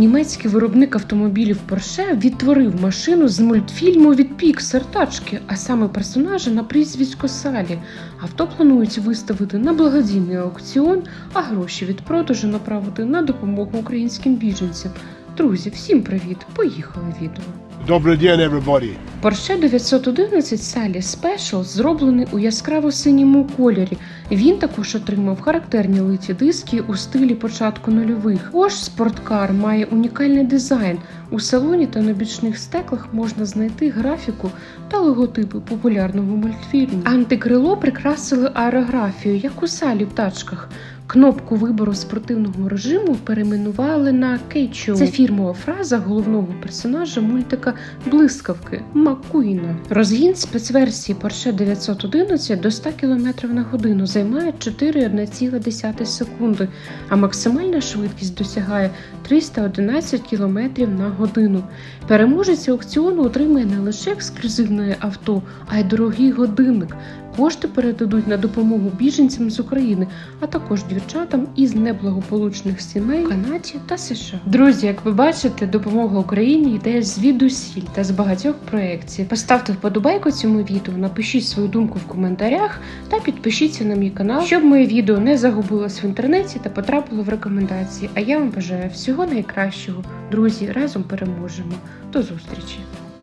Німецький виробник автомобілів Porsche відтворив машину з мультфільму від Pixar тачки, а саме персонажа на прізвисько Салі. Авто планують виставити на благодійний аукціон, а гроші від продажу направити на допомогу українським біженцям. Друзі, всім привіт! Поїхали відео. Добрий день, everybody. Porsche 911 Sally Special зроблений у яскраво синьому кольорі. Він також отримав характерні литі диски у стилі початку нульових. Porsche спорткар має унікальний дизайн. У салоні та на бічних стеклах можна знайти графіку та логотипи популярного мультфільму. Антикрило прикрасили аерографію, як у салі в тачках. Кнопку вибору спортивного режиму перейменували на Кейчо. Це фірмова фраза головного персонажа мультика Блискавки Маккуїна. Розгін спецверсії Porsche 911 до 100 км на годину займає 4,1 секунди, а максимальна швидкість досягає 311 км на годину. Переможець аукціону отримає не лише ексклюзивне авто, а й дорогий годинник. Кошти передадуть на допомогу біженцям з України, а також дівчатам із неблагополучних сімей в Канаді та США. Друзі, як ви бачите, допомога Україні йде звідусіль та з багатьох проєктів. Поставте вподобайку цьому відео, напишіть свою думку в коментарях та підпишіться на мій канал, щоб моє відео не загубилось в інтернеті та потрапило в рекомендації. А я вам бажаю всього найкращого. Друзі, разом переможемо. До зустрічі!